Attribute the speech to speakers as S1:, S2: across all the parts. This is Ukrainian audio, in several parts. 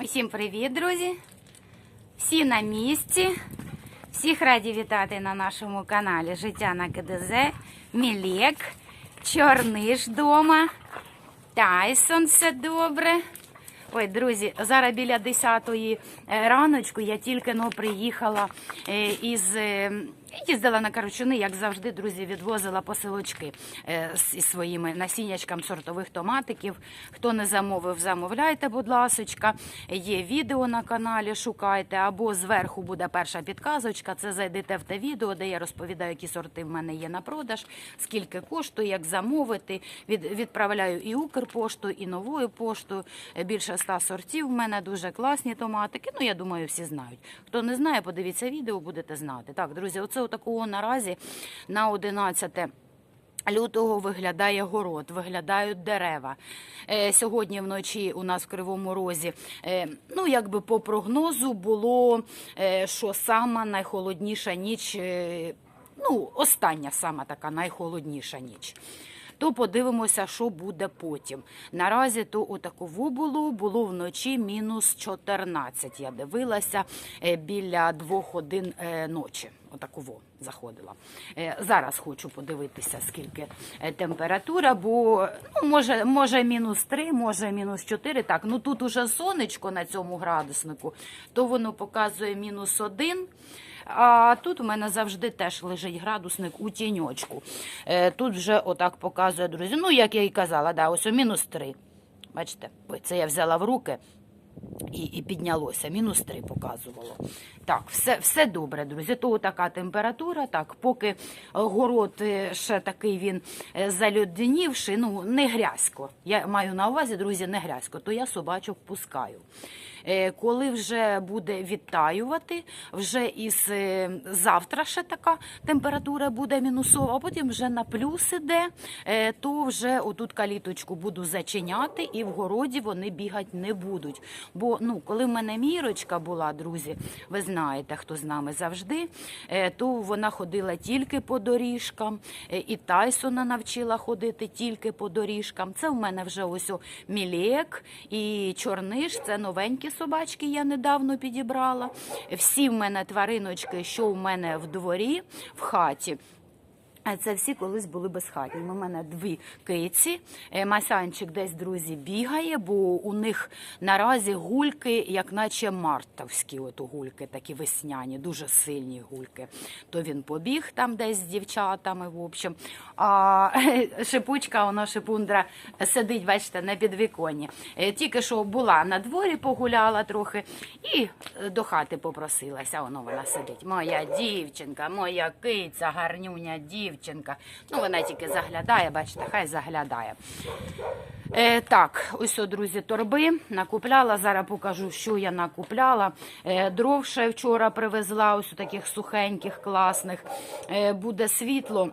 S1: Усім привіт, друзі! Всі на місці. Всіх раді вітати на нашому каналі Життя на КДЗ. Мілек, Чорниш дома, Тайсон все добре. Ой, друзі, зараз біля 10-ї раночку я тільки но приїхала е, із. Їздила на Карачуни, як завжди, друзі, відвозила посилочки е, з із своїми насіннячками сортових томатиків. Хто не замовив, замовляйте, будь ласочка. Є відео на каналі, шукайте, або зверху буде перша підказочка. Це зайдете в те відео, де я розповідаю, які сорти в мене є на продаж, скільки коштує, як замовити. Від, відправляю і Укрпошту, і новою поштою. Е, Більше ста сортів. В мене дуже класні томатики. Ну, я думаю, всі знають. Хто не знає, подивіться відео, будете знати. Так, друзі, оце такого наразі на 11 Лютого виглядає город, виглядають дерева. Е, сьогодні вночі у нас в Кривому Розі, е, ну якби по прогнозу було, е, що сама найхолодніша ніч, ну остання сама така найхолодніша ніч. То подивимося, що буде потім. Наразі то отаково було, було вночі мінус 14. Я дивилася е, біля двох годин е, ночі. Отаково заходила. Е, Зараз хочу подивитися, скільки температура, бо ну, може, може мінус 3, може мінус 4. Так, ну тут уже сонечко на цьому градуснику, то воно показує мінус 1. А тут у мене завжди теж лежить градусник у тіньочку. Е, Тут вже отак показує, друзі. Ну, як я і казала, да, ось у мінус 3. Бачите, це я взяла в руки і, і піднялося. Мінус 3 показувало. Так, все, все добре, друзі. То така температура. Так, поки город е, ще такий він е, залюднівший, ну не грязько. Я маю на увазі, друзі, не грязько, то я собачок пускаю. Е, Коли вже буде відтаювати, вже із е, завтра ще така температура буде мінусова, а потім вже на плюс іде, е, то вже отут каліточку буду зачиняти, і в городі вони бігати не будуть. Бо ну, коли в мене мірочка була, друзі, ви знаєте, хто з нами завжди, то вона ходила тільки по доріжкам, і Тайсона навчила ходити тільки по доріжкам. Це в мене вже ось о, мілек і чорниш, це новенькі собачки я недавно підібрала. Всі в мене твариночки, що в мене в дворі, в хаті. Це всі колись були безхатні. У мене дві киці. Е, Масянчик десь, друзі, бігає, бо у них наразі гульки, як наче мартовські от гульки, такі весняні, дуже сильні гульки. То він побіг там десь з дівчатами, в общем. А шипучка, вона шипундра, сидить, бачите, на підвіконні. Е, Тільки що була на дворі, погуляла трохи і е, до хати попросилася. Воно вона сидить. Моя дівчинка, моя киця, гарнюня дівчинка. Ну, вона тільки заглядає, бачите, хай заглядає. Е, так, ось, о, друзі, торби накупляла. Зараз покажу, що я накупляла. Е, дров ще вчора привезла, ось у таких сухеньких, класних. Е, буде світло,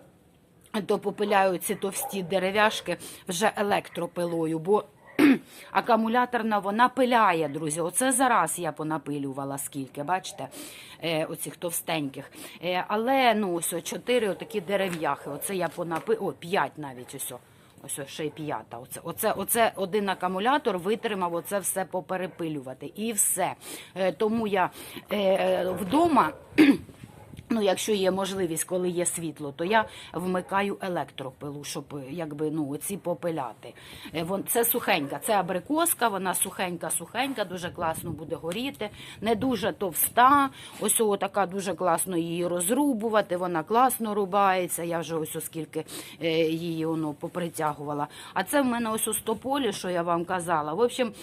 S1: то попиляю ці товсті дерев'яшки вже електропилою, бо акумуляторна вона пиляє, друзі. Оце зараз я понапилювала скільки, бачите, е, оцих товстеньких. Е, але ну, ось чотири отакі дерев'яхи. Оце я понапи... О, п'ять навіть ось. Ось ще й п'ята. Оце, оце, оце один акумулятор витримав оце все поперепилювати. І все. Е, тому я вдома. Ну, якщо є можливість, коли є світло, то я вмикаю електропилу, щоб якби ну оці попиляти. Е, це сухенька, це абрикоска, вона сухенька, сухенька, дуже класно буде горіти, не дуже товста. Ось така дуже класно її розрубувати. Вона класно рубається. Я вже ось оскільки е, її воно попритягувала. А це в мене ось у стополі, що я вам казала. В общем.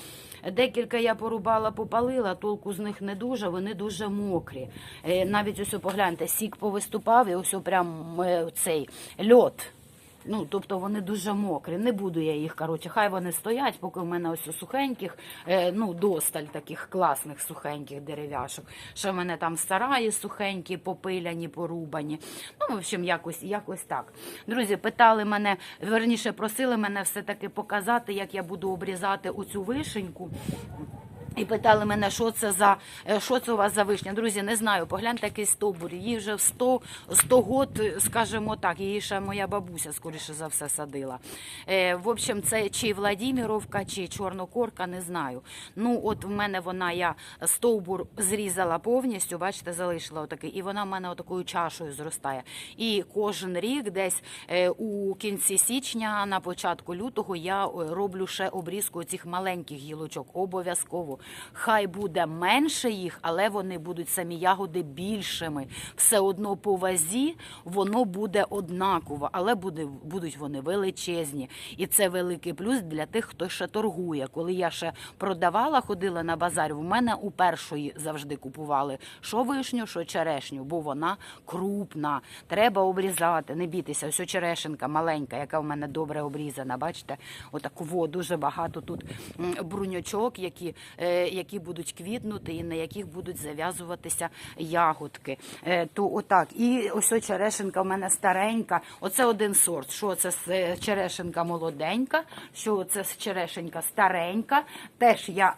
S1: Декілька я порубала, попалила, толку з них не дуже, вони дуже мокрі. Е, Навіть ось погляньте, сік повиступав і ось прям е, цей льот. Ну, тобто вони дуже мокрі. Не буду я їх, коротше, хай вони стоять, поки в мене ось у сухеньких, е, ну, досталь таких класних сухеньких дерев'яшок. Ще в мене там сараї сухенькі, попиляні, порубані. Ну, в общем, якось, якось так. Друзі, питали мене, верніше просили мене все-таки показати, як я буду обрізати оцю вишеньку. І питали мене, що це за е, що це у вас за вишня. Друзі, не знаю. Погляньте який стовбур. Їй вже в 100, 100 год, скажімо так, її ще моя бабуся, скоріше за все, садила. Е, в общем, це чи Владіміровка, чи чорнокорка, не знаю. Ну, от в мене вона, я стовбур зрізала повністю, бачите, залишила отакий, і вона в мене отакою чашою зростає. І кожен рік, десь е, у кінці січня, на початку лютого, я е, роблю ще обрізку цих маленьких гілочок. Обов'язково. Хай буде менше їх, але вони будуть самі ягоди більшими. Все одно по вазі воно буде однаково, але буде, будуть вони величезні. І це великий плюс для тих, хто ще торгує. Коли я ще продавала, ходила на базар, в мене у першої завжди купували що вишню, що черешню, бо вона крупна. Треба обрізати. Не бійтеся, ось черешенка маленька, яка в мене добре обрізана. Бачите, отаку во дуже багато тут бруньочок, які, е, які будуть квітнути і на яких будуть зав'язуватися ягодки. Е, то отак. І ось черешенка в мене старенька. Оце один сорт. Що це черешенка молоденька, що це черешенька старенька. Теж я.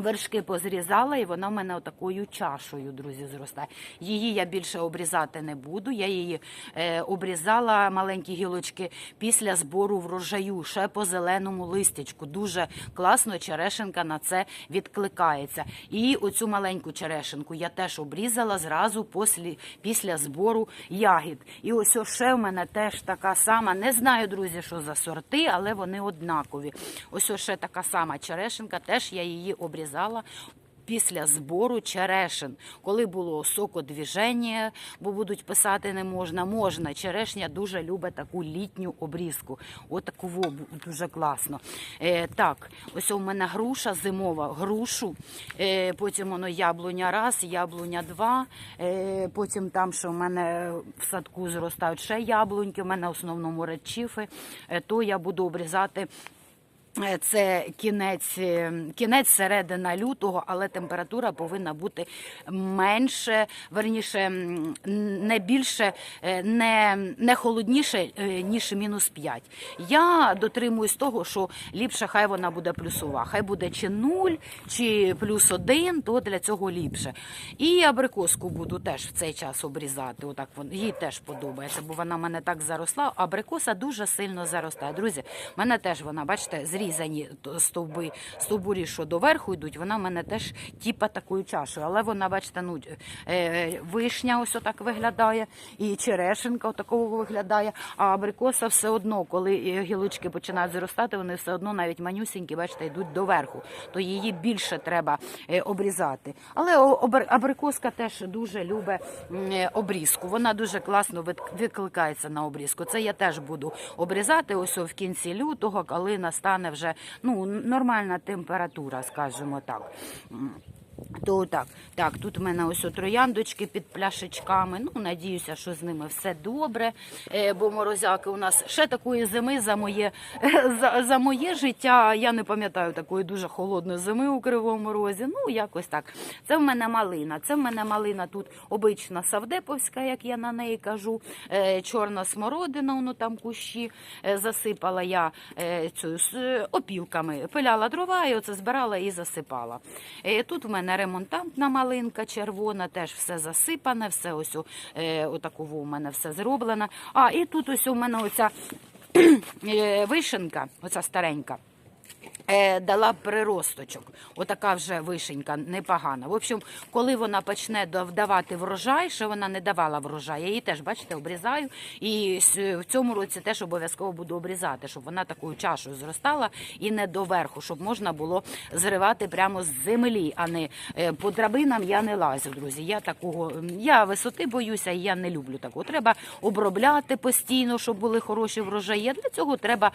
S1: Вершки позрізала, і вона в мене отакою чашою, друзі, зростає. Її я більше обрізати не буду. Я її е, обрізала маленькі гілочки після збору врожаю, ще по зеленому листячку. Дуже класно черешенка на це відкликається. І оцю маленьку черешенку я теж обрізала зразу після, після збору ягід. І ось ще в мене теж така сама. Не знаю, друзі, що за сорти, але вони однакові. Ось ще така сама черешенка, теж я її обрізала. Після збору черешин, коли було сокодвіження, бо будуть писати не можна, можна. Черешня дуже любить таку літню обрізку. Отаку во дуже класно. Е, так, ось у мене груша зимова, грушу, е, потім воно яблуня раз, яблуня два. Е, потім там, що в мене в садку зростають ще яблуньки, в мене в основному редчіфи, е, то я буду обрізати. Е, Це кінець, е, кінець середина лютого, але температура повинна бути менше, верніше, не більше, е, не, не холодніше, ніж мінус 5. Я дотримуюсь того, що ліпше хай вона буде плюсова. Хай буде чи 0, чи плюс 1, то для цього ліпше. І абрикоску буду теж в цей час обрізати. Отак вон їй теж подобається, бо вона мене так заросла. Абрикоса дуже сильно заростає. Друзі, в мене теж вона, бачите, зрізані т- стовби, стовбурі, що доверху йдуть, вона в мене теж типа такою чашею. Але вона, бачите, ну е, вишня ось отак виглядає, і черешенка отакого виглядає. А абрикоса все одно, коли е, гілочки починають зростати, вони все одно навіть манюсінькі, бачите, йдуть доверху. То її більше треба е, обрізати. Але абрикоска теж дуже любить е, обрізку. Вона дуже класно відкликається на обрізку. Це я теж буду обрізати ось в кінці лютого, коли настане вже ну, нормальна температура, скажімо так. То так, так, тут в мене ось трояндочки під пляшечками. Ну, надіюся, що з ними все добре. Е, бо морозяки у нас ще такої зими за моє, за, за моє життя. Я не пам'ятаю такої дуже холодної зими у Кривому Розі. Ну, якось так. Це в мене малина. Це в мене малина тут обична савдеповська, як я на неї кажу. Е, чорна смородина, воно там кущі. Е, засипала я е, цю з е, опілками. Пиляла дрова і оце збирала і засипала. Е, тут в мене ремонтантна малинка червона, теж все засипане, все ось е, отаково у мене все зроблено. А, і тут ось у мене оця е, вишенка, оця старенька. Е, дала приросточок. Отака вже вишенька непогана. В общем, коли вона почне дав- давати врожай, що вона не давала врожай, я її теж, бачите, обрізаю. І в цьому році теж обов'язково буду обрізати, щоб вона такою чашою зростала і не доверху, щоб можна було зривати прямо з землі, а не е, по драбинам я не лазю, друзі. Я такого, я висоти боюся, і я не люблю такого. Треба обробляти постійно, щоб були хороші врожаї. Для цього треба,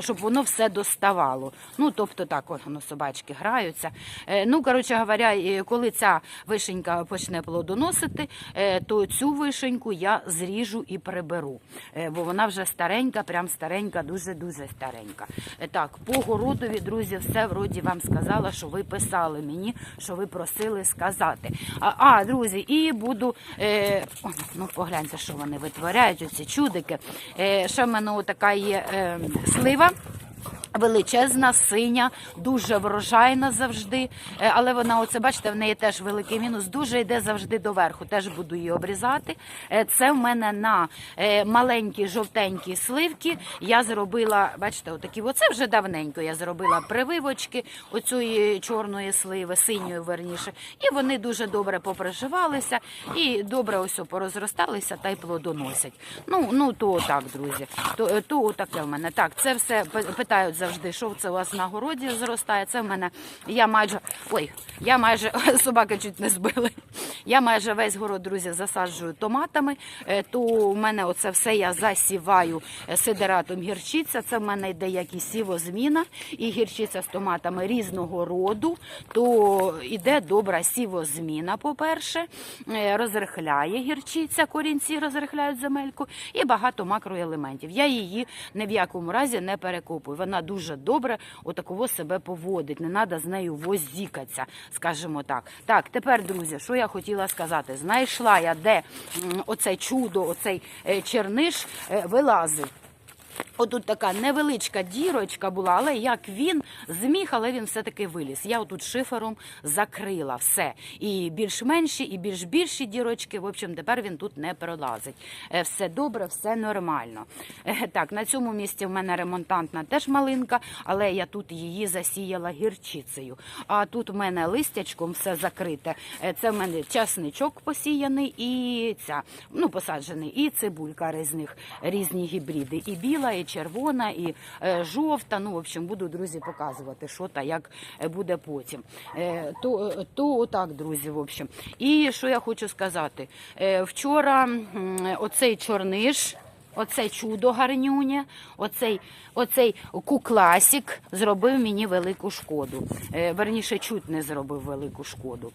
S1: щоб воно все доставало. Ну, тобто так, от собачки граються. Е, Ну, коротше говоря, коли ця вишенька почне плодоносити, е, то цю вишеньку я зріжу і приберу. Е, Бо вона вже старенька, прям старенька, дуже-дуже старенька. Так, по городові, друзі, все вроді вам сказала, що ви писали мені, що ви просили сказати. А, а друзі, і буду. Е, ну, погляньте, що вони витворяють, оці чудики. Е, ще в мене така є е, слива. Величезна, синя, дуже врожайна завжди. Е, Але вона, оце бачите, в неї теж великий мінус. Дуже йде завжди доверху. Теж буду її обрізати. Е, Це в мене на е, маленькі жовтенькі сливки. Я зробила, бачите, отакі. Оце вже давненько. Я зробила прививочки оцієї чорної сливи, синьої верніше. І вони дуже добре поприживалися і добре ось порозросталися та й плодоносять. Ну, ну то так, друзі. То, то таке в мене. Так, це все питають завжди, що це у вас на городі зростає. Це в мене я майже ой, я майже собаки чуть не збили. Я майже весь город, друзі, засаджую томатами. Е, То у мене оце все я засіваю е, сидератом гірчиця. Це в мене йде як і сівозміна, і гірчиця з томатами різного роду. То йде добра сівозміна, по-перше, Е, розрихляє гірчиця, корінці розрихляють земельку і багато макроелементів. Я її ні в якому разі не перекопую. Вона дуже добре отаково себе поводить. Не треба з нею возікатися, скажімо так. Так, тепер, друзі, що я хотіла сказати? Знайшла я, де оце чудо, оцей е, черниш вилазить. вилазив. Отут така невеличка дірочка була, але як він зміг, але він все-таки виліз. Я отут шифером закрила все. І більш менші, і більш більші дірочки. В общем, тепер він тут не пролазить. Е, Все добре, все нормально. Е, Так, на цьому місці в мене ремонтантна теж малинка, але я тут її засіяла гірчицею. А тут в мене листячком все закрите. Е, Це в мене часничок посіяний і ця, ну, посаджений, і цибулька різних, різні гібриди. І біла, і червона, і е, жовта. Ну, в общем, буду, друзі, показувати, що та як е, буде потім. То, е, то отак, друзі, в общем. І що я хочу сказати? Вчора оцей чорниш. Оце чудо гарнюня, оцей, оцей кукласік зробив мені велику шкоду. Верніше, чуть не зробив велику шкоду.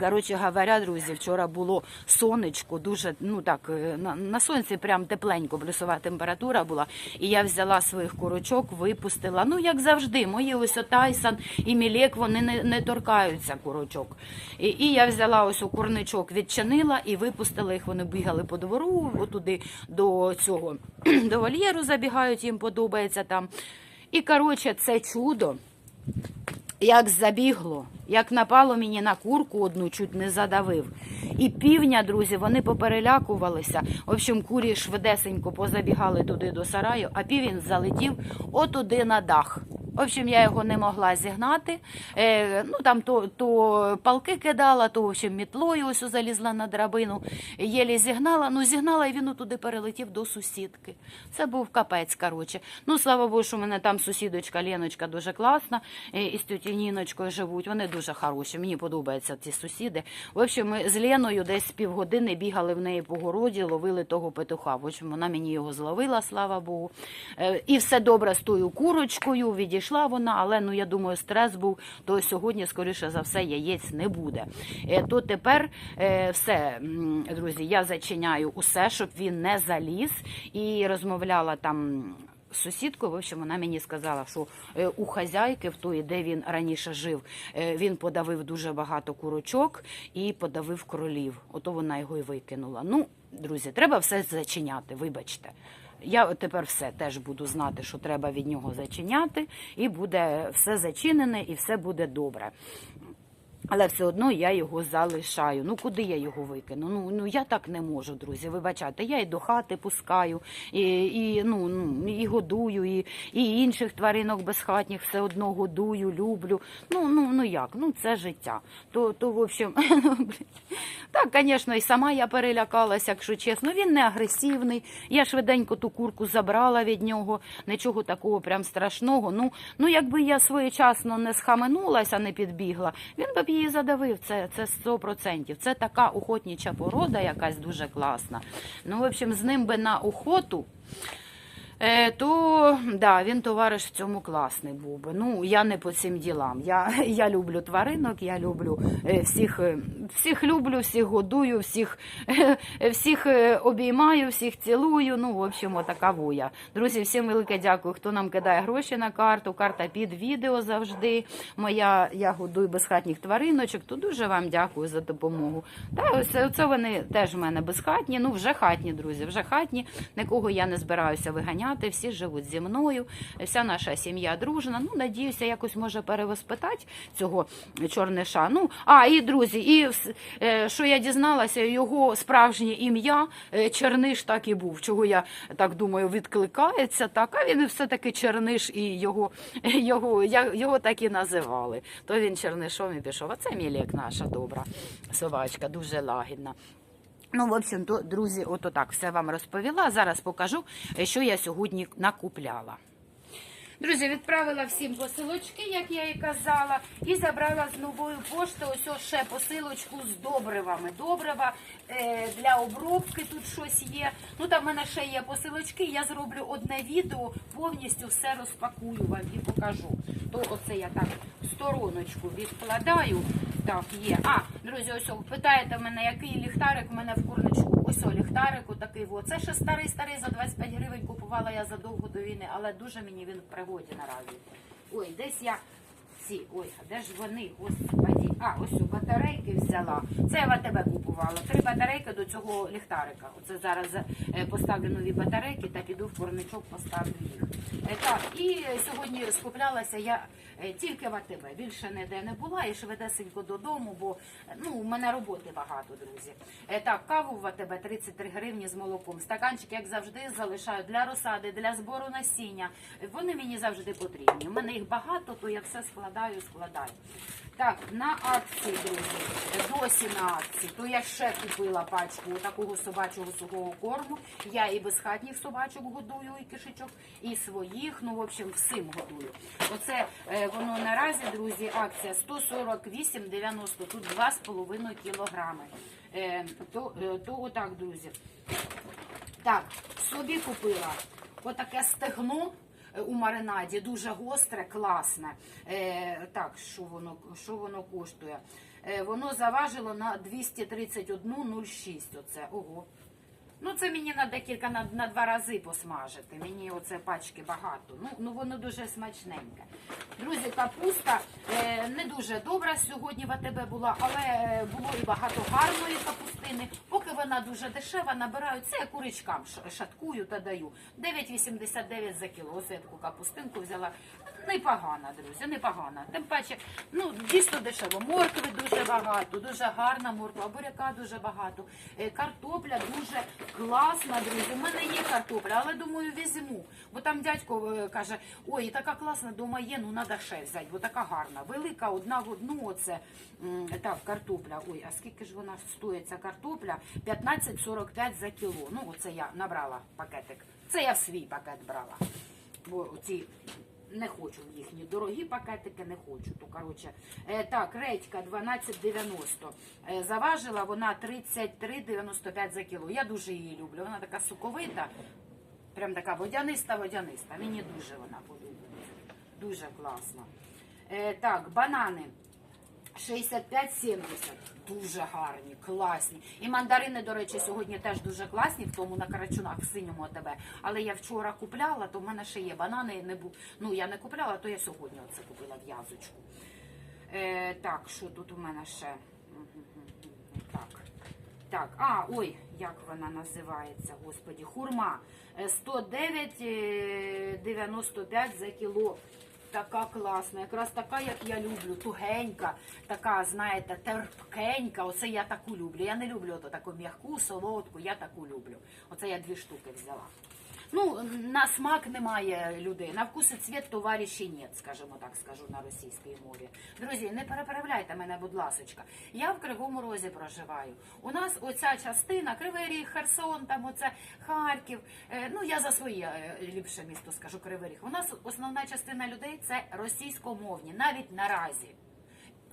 S1: Коротше говоря, друзі, вчора було сонечко, дуже ну так е, на, на сонці прям тепленько, плюсова температура була. І я взяла своїх курочок, випустила. Ну як завжди, мої ось Тайсон і Мілек, вони не, не торкаються курочок. І, і я взяла ось у курничок, відчинила і випустила їх. Вони бігали по двору, отуди до цього до вольєру забігають, їм подобається там. І коротше, це чудо як забігло, як напало мені на курку одну, чуть не задавив. І півня, друзі, вони поперелякувалися. В общем, курі швидесенько позабігали туди до сараю, а півень залетів отуди на дах. В общем, я його не могла зігнати. Е, ну там то, то палки кидала, то в общем, мітлою ось залізла на драбину. Єлі зігнала. Ну, зігнала, і він туди перелетів до сусідки. Це був капець, коротше. Ну, слава Богу, що в мене там сусідочка Леночка дуже класна. е, І з тьоті Ніночкою живуть. Вони дуже хороші. Мені подобаються ці сусіди. В общем, ми з Леною десь півгодини бігали в неї по городі, ловили того петуха. В общем, вона мені його зловила, слава Богу. Е, І все добре з тою курочкою. Відійшла вона, але ну я думаю, стрес був, то сьогодні, скоріше за все, яєць не буде. Е, То тепер е, все, друзі, я зачиняю усе, щоб він не заліз. І розмовляла там. Сусідкою, в общем, вона мені сказала, що е, у хазяйки, в тої, де він раніше жив, він подавив дуже багато курочок і подавив кролів. Ото вона його і викинула. Ну, друзі, треба все зачиняти, вибачте. Я тепер все теж буду знати, що треба від нього зачиняти, і буде все зачинене, і все буде добре. Але все одно я його залишаю. Ну куди я його викину? Ну ну я так не можу, друзі. Вибачайте, я і до хати пускаю, і, і ну, ну і годую, і, і інших тваринок безхатніх все одно годую, люблю. Ну ну ну як? Ну це життя. То то в общем, так, звісно, і сама я перелякалася, якщо чесно. Він не агресивний. Я швиденько ту курку забрала від нього. Нічого такого прям страшного. Ну ну якби я своєчасно не схаменулася, не підбігла, він би її задавив. Це це 100%. Це така охотніча порода, якась дуже класна. Ну, в общем, з ним би на охоту. Е, то да, він товариш в цьому класний був би. Ну, я не по цим ділам. Я, я люблю тваринок, я люблю е, всіх, е, всіх люблю, всіх годую, всіх, всіх обіймаю, всіх цілую. Ну, в общем, отака я. Друзі, всім велике дякую, хто нам кидає гроші на карту. Карта під відео завжди. Моя я годую безхатніх твариночок. То дуже вам дякую за допомогу. Та ось це вони теж в мене безхатні. Ну, вже хатні, друзі, вже хатні. Нікого я не збираюся виганяти. Зайняти, всі живуть зі мною, вся наша сім'я дружна. Ну, надіюся, якось може перевоспитати цього чорниша. Ну, а і друзі, і е, що я дізналася, його справжнє ім'я е, Черниш так і був. Чого я так думаю, відкликається так, а він все-таки Черниш і його, його, його так і називали. То він Чернишом і пішов. А це Мілік наша добра собачка, дуже лагідна. Ну, в общем, то, друзі, ото так все вам розповіла. Зараз покажу, що я сьогодні накупляла. Друзі, відправила всім посилочки, як я і казала, і забрала з нової пошти ось ось ще посилочку з добривами. Добрива е, для обробки тут щось є. Ну там в мене ще є посилочки. Я зроблю одне відео, повністю все розпакую вам і покажу. То оце я так стороночку відкладаю. Так, є. А, друзі, ось о, питаєте мене, який ліхтарик в мене в курничку. Ось о, ліхтарик отакий. О. Це ще старий старий за 25 гривень купувала я задовго до війни, але дуже мені він в пригоді наразі. Ой, десь я ці, ой, а де ж вони? Господі. А, ось о, батарейки взяла. Це я в АТБ купувала. Три батарейки до цього ліхтарика. Оце зараз е, поставлю нові батарейки та піду в корничок, поставлю їх. Е, Так, і сьогодні скуплялася я е, тільки в АТБ. Більше ніде не була і швидесенько додому, бо ну, у мене роботи багато, друзі. Так, каву в АТБ 33 гривні з молоком. Стаканчик, як завжди, залишаю для розсади, для збору насіння. Вони мені завжди потрібні. У мене їх багато, то я все складаю, складаю. Так, на акції, друзі, досі на акції. То я ще купила пачку такого собачого сухого корму. Я і безхатніх собачок годую, і кишечок, і своїх. Ну, в общем, всім годую. Оце е, воно наразі, друзі, акція 148,90. Тут 2,5 кілограми. Е, то, е, то отак, друзі. Так, собі купила отаке стегно у маринаді, дуже гостре, класне. Е, так, що воно, що воно коштує? Е, воно заважило на 231,06. Оце, ого. Ну, це мені на декілька на, на два рази посмажити. Мені оце пачки багато. Ну, ну воно дуже смачненьке. Друзі, капуста е, не дуже добра сьогодні в АТБ була, але е, було і багато гарної капустини. Поки вона дуже дешева, набираю це я куричкам шаткую та даю. 9,89 за кіло. Ось я таку капустинку взяла. Непогана, друзі, непогана. Тим паче, ну дійсно дешево. Моркви дуже багато, дуже гарна морква, буряка дуже багато. Е, Картопля дуже класна, друзі. У мене є картопля, але думаю, візьму. Бо там дядько е, каже: ой, така класна дома є, ну треба ще взяти, бо така гарна. Велика, одна в одну. Оце так, картопля. Ой, а скільки ж вона стоїть ця картопля? 15,45 за кіло. Ну, оце я набрала пакетик. Це я свій пакет брала. Бо ці не хочу їхні дорогі пакетики, не хочу. То, коротше, е, так, редька 12,90. Е, заважила вона 33,95 за кіло. Я дуже її люблю. Вона така соковита, прям така водяниста, водяниста. Мені дуже вона подобається. Дуже класно. Е, так, банани. 65-70. Дуже гарні, класні. І мандарини, до речі, сьогодні теж дуже класні, в тому на карачунах в синьому АТБ. Але я вчора купляла, то в мене ще є банани. Не бу... Ну, я не купляла, то я сьогодні оце купила в'язочку. Е, так, що тут у мене ще? Так. Так, а, ой, як вона називається, господі, хурма. Е, 109,95 за кіло. Така класна, якраз така, як я люблю, тугенька, така, знаєте, терпкенька. Оце я таку люблю. Я не люблю таку м'яку, солодку, я таку люблю. Оце я дві штуки взяла. Ну, на смак немає людей. На вкус і цвіт товариші нет, скажімо так, скажу на російській мові. Друзі, не переправляйте мене, будь ласочка. Я в Кривому Розі проживаю. У нас оця частина, Кривий Ріг, Херсон, там оце Харків. Е, ну, я за своє е, ліпше місто скажу Кривий Ріг. У нас основна частина людей це російськомовні, навіть наразі.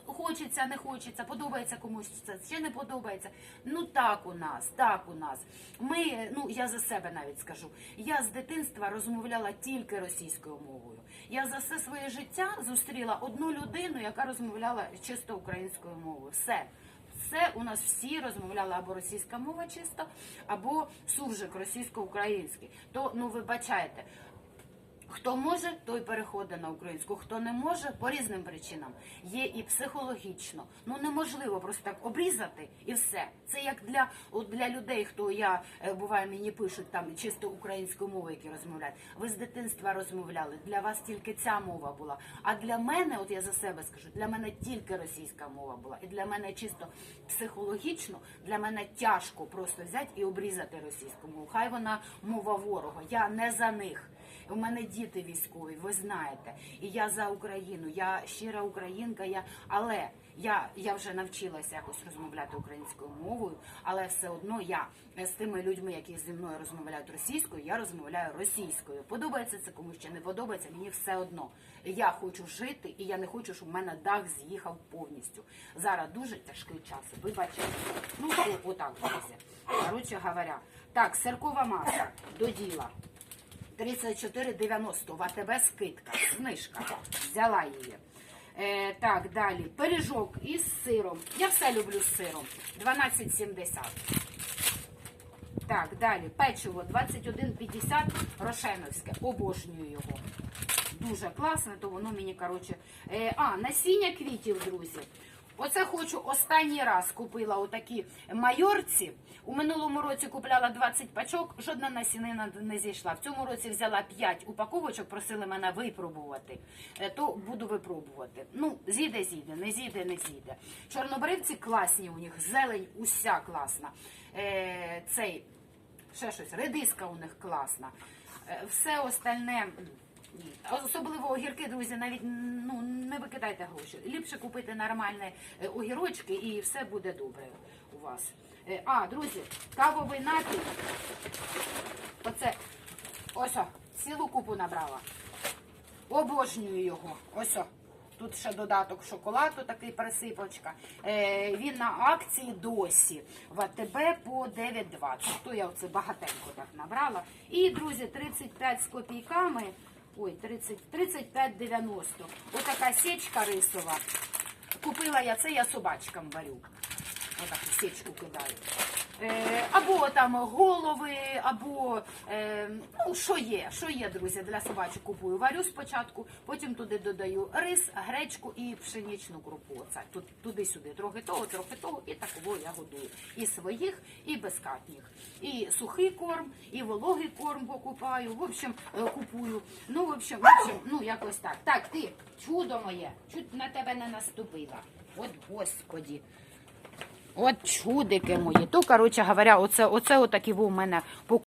S1: Хочеться, не хочеться, подобається комусь це чи не подобається. Ну так у нас, так у нас. Ми, ну я за себе навіть скажу. Я з дитинства розмовляла тільки російською мовою. Я за все своє життя зустріла одну людину, яка розмовляла чисто українською мовою. Все. Все у нас всі розмовляли або російська мова чисто, або суржик російсько-український. То ну вибачайте. Хто може, той переходить на українську. Хто не може, по різним причинам. Є і психологічно. Ну неможливо просто так обрізати і все. Це як для, от для людей, хто я е, буває, мені пишуть там чисто українською мовою, які розмовляють. Ви з дитинства розмовляли. Для вас тільки ця мова була. А для мене, от я за себе скажу, для мене тільки російська мова була. І для мене чисто психологічно, для мене тяжко просто взяти і обрізати російську мову. Хай вона мова ворога. Я не за них. У мене діти військові, ви знаєте. І я за Україну, я щира українка, я але я, я вже навчилася якось розмовляти українською мовою, але все одно я з тими людьми, які зі мною розмовляють російською, я розмовляю російською. Подобається це комусь чи не подобається, мені все одно. Я хочу жити, і я не хочу, щоб в мене дах з'їхав повністю. Зараз дуже тяжкий час. Вибачте. Ну о- отак. Коротше говоря, так, сиркова маса до діла. 34,90 в АТБ скидка, знижка. Взяла її. Е, так, далі. Пиріжок із сиром. Я все люблю з сиром. 12,70. Так, далі. Печиво 21,50 Рошеновське. Обожнюю його. Дуже класне, то воно мені, коротше. Е, а, насіння квітів, друзі. Оце хочу останній раз купила отакі майорці. У минулому році купляла 20 пачок, жодна насінина не зійшла. В цьому році взяла 5 упаковочок, просили мене випробувати. Е, То буду випробувати. Ну, зійде, зійде, не зійде, не зійде. Чорнобривці класні у них, зелень уся класна. Е, цей ще щось, редиска у них класна. Е, Все остальне. Ні. Особливо огірки, друзі, навіть ну не викидайте гроші. Ліпше купити нормальні е, огірочки і все буде добре у вас. Е, А, друзі, кавовий напій. Оце ось о, цілу купу набрала. Обожнюю його. Ось. Тут ще додаток шоколаду, такий присипочка. Е, він на акції досі. В АТБ по 9,20. То я оце багатенько так набрала. І, друзі, 35 з копійками. Ой, 30, 35,90. Отака сечка рисова. Купила я це, я собачкам варю. Отаку сечку кидаю. Е, або там голови, або е, ну, що є, що є, друзі, для собачок купую. Варю спочатку, потім туди додаю рис, гречку і пшеничну крупу. Оце тут туди-сюди, трохи того, трохи того, і такого я годую. І своїх, і безкатніх. І сухий корм, і вологий корм покупаю. В общем, е, купую. Ну, в общем, в общем, ну якось так. Так, ти, чудо моє, чуть на тебе не наступила. От господі. От чудики мої. То, коротше говоря, оце, оце отакі у мене